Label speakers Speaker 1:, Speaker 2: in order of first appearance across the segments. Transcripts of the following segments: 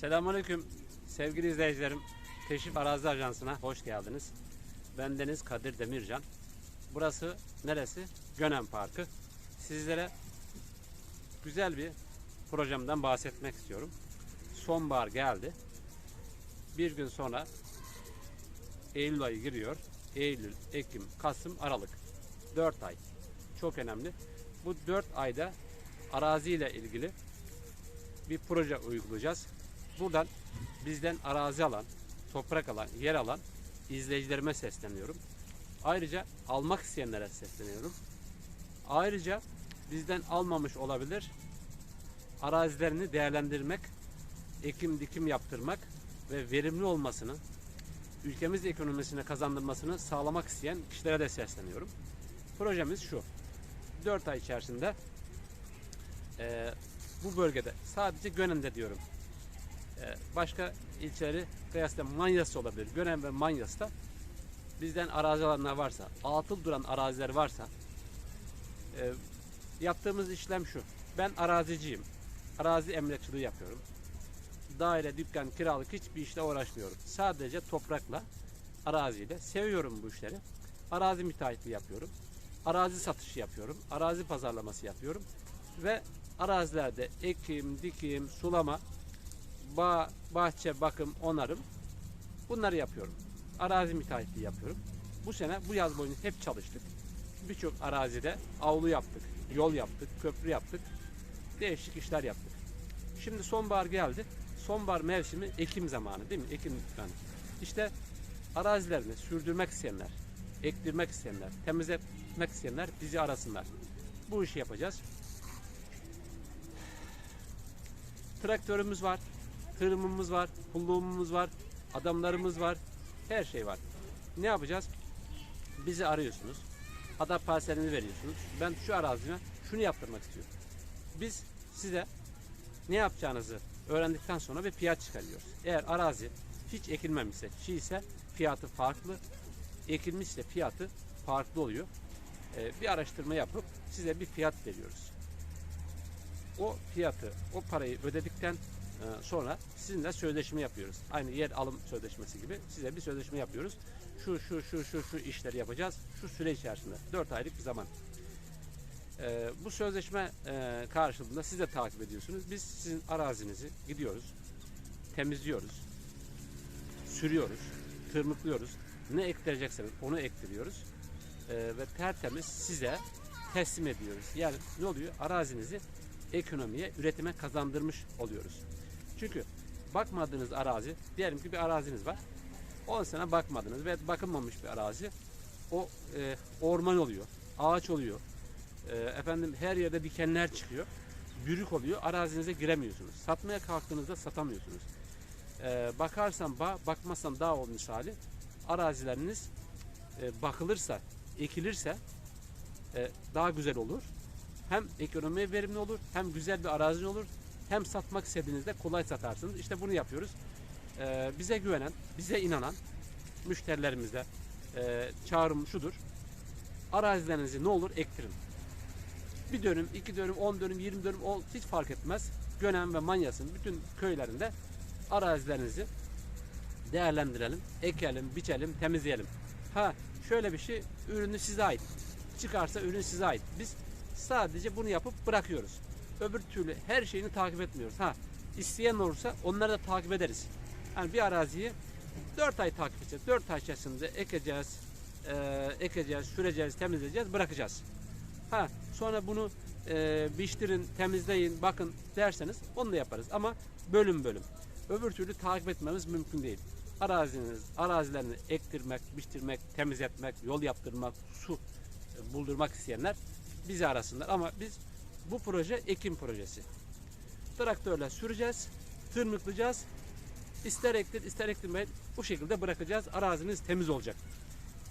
Speaker 1: Selamünaleyküm sevgili izleyicilerim. Keşif Arazi Ajansı'na hoş geldiniz. Ben Deniz Kadir Demircan. Burası neresi? Gönen Parkı. Sizlere güzel bir projemden bahsetmek istiyorum. Sonbahar geldi. Bir gün sonra Eylül ayı giriyor. Eylül, Ekim, Kasım, Aralık. 4 ay. Çok önemli. Bu 4 ayda araziyle ilgili bir proje uygulayacağız. Buradan bizden arazi alan, toprak alan, yer alan izleyicilerime sesleniyorum. Ayrıca almak isteyenlere sesleniyorum. Ayrıca bizden almamış olabilir. Arazilerini değerlendirmek, ekim dikim yaptırmak ve verimli olmasını, ülkemiz ekonomisine kazandırmasını sağlamak isteyen kişilere de sesleniyorum. Projemiz şu. 4 ay içerisinde eee, bu bölgede sadece Gönen'de diyorum. Eee, başka ilçeleri kıyasla Manyas olabilir. Gönen ve Manyas'ta bizden arazi alanlar varsa, atıl duran araziler varsa eee, yaptığımız işlem şu. Ben araziciyim. Arazi emlakçılığı yapıyorum. Daire, dükkan, kiralık hiçbir işle uğraşmıyorum. Sadece toprakla, araziyle. Seviyorum bu işleri. Arazi müteahhitliği yapıyorum. Arazi satışı yapıyorum. Arazi pazarlaması yapıyorum. Ve arazilerde ekim, dikim, sulama, bağ, bahçe, bakım, onarım bunları yapıyorum. Arazi müteahhitliği yapıyorum. Bu sene bu yaz boyunca hep çalıştık. Birçok arazide avlu yaptık, yol yaptık, köprü yaptık. Değişik işler yaptık. Şimdi sonbahar geldi. Sonbahar mevsimi ekim zamanı değil mi? Ekim yani. İşte arazilerini sürdürmek isteyenler, ektirmek isteyenler, temizletmek isteyenler bizi arasınlar. Bu işi yapacağız. Traktörümüz var, tırmımız var, pulluğumuz var, adamlarımız var, her şey var. Ne yapacağız? Bizi arıyorsunuz. Ada parselini veriyorsunuz. Ben şu arazime şunu yaptırmak istiyorum. Biz size ne yapacağınızı öğrendikten sonra bir fiyat çıkarıyoruz. Eğer arazi hiç ekilmemişse, çiğ ise fiyatı farklı, ekilmişse fiyatı farklı oluyor. Ee, bir araştırma yapıp size bir fiyat veriyoruz. O fiyatı, o parayı ödedikten e, sonra sizinle sözleşme yapıyoruz. Aynı yer alım sözleşmesi gibi size bir sözleşme yapıyoruz. Şu şu şu şu şu işleri yapacağız. Şu süre içerisinde 4 aylık bir zaman. Ee, bu sözleşme e, karşılığında siz de takip ediyorsunuz. Biz sizin arazinizi gidiyoruz, temizliyoruz, sürüyoruz, tırmıklıyoruz. Ne ektirecekseniz onu ektiriyoruz. Ee, ve tertemiz size teslim ediyoruz. Yani ne oluyor? Arazinizi ekonomiye, üretime kazandırmış oluyoruz. Çünkü bakmadığınız arazi, diyelim ki bir araziniz var. 10 sene bakmadınız ve bakılmamış bir arazi. O e, orman oluyor, ağaç oluyor, e, efendim her yerde dikenler çıkıyor. Bürük oluyor. Arazinize giremiyorsunuz. Satmaya kalktığınızda satamıyorsunuz. E, bakarsan bağ, bakmazsan dağ ol misali. Arazileriniz e, bakılırsa, ekilirse e, daha güzel olur. Hem ekonomiye verimli olur, hem güzel bir arazi olur, hem satmak istediğinizde kolay satarsınız. İşte bunu yapıyoruz. E, bize güvenen, bize inanan müşterilerimizde e, çağrım şudur. Arazilerinizi ne olur ektirin. Bir dönüm, iki dönüm, on dönüm, yirmi dönüm ol, hiç fark etmez. Gönen ve Manyas'ın bütün köylerinde arazilerinizi değerlendirelim, ekelim, biçelim, temizleyelim. Ha şöyle bir şey, ürünü size ait. Çıkarsa ürün size ait. Biz sadece bunu yapıp bırakıyoruz. Öbür türlü her şeyini takip etmiyoruz. Ha isteyen olursa onları da takip ederiz. Yani bir araziyi 4 ay takip edeceğiz. 4 ay içerisinde ekeceğiz, e, ekeceğiz, süreceğiz, temizleyeceğiz, bırakacağız. Ha sonra bunu e, biçtirin, temizleyin, bakın derseniz onu da yaparız ama bölüm bölüm. Öbür türlü takip etmemiz mümkün değil. Araziniz, arazilerini ektirmek, biçtirmek, temizletmek, yol yaptırmak, su e, buldurmak isteyenler bizi arasınlar. Ama biz bu proje ekim projesi. Traktörle süreceğiz, tırmıklayacağız. İster ektir, ister ektirmeyin. Bu şekilde bırakacağız. Araziniz temiz olacak.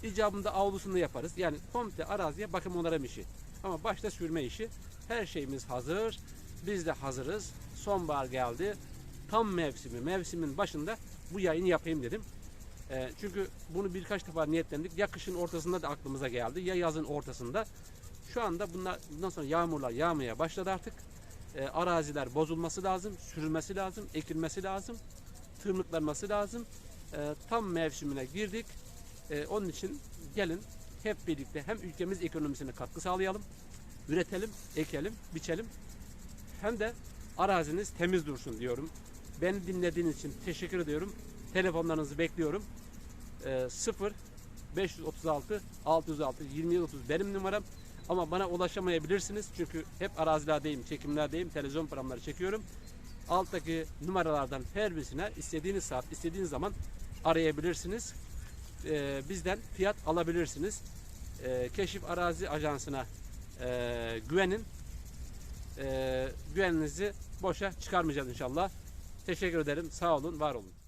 Speaker 1: İcabında avlusunu yaparız. Yani komple araziye bakım onarım işi. Ama başta sürme işi. Her şeyimiz hazır. Biz de hazırız. Sonbahar geldi. Tam mevsimi, mevsimin başında bu yayını yapayım dedim. Ee, çünkü bunu birkaç defa niyetlendik. Ya kışın ortasında da aklımıza geldi ya yazın ortasında. Şu anda bunlar, bundan sonra yağmurlar yağmaya başladı artık. e, araziler bozulması lazım, sürülmesi lazım, ekilmesi lazım, tırmıklanması lazım. E, tam mevsimine girdik. E, onun için gelin hep birlikte hem ülkemiz ekonomisine katkı sağlayalım, üretelim, ekelim, biçelim. Hem de araziniz temiz dursun diyorum. Beni dinlediğiniz için teşekkür ediyorum. Telefonlarınızı bekliyorum. E, 0 536 606 2730 benim numaram. Ama bana ulaşamayabilirsiniz çünkü hep arazilerdeyim, çekimlerdeyim, televizyon programları çekiyorum. Alttaki numaralardan her birisine istediğiniz saat, istediğiniz zaman arayabilirsiniz. Ee, bizden fiyat alabilirsiniz. Ee, Keşif Arazi Ajansı'na e, güvenin. Ee, güveninizi boşa çıkarmayacağız inşallah. Teşekkür ederim. Sağ olun, var olun.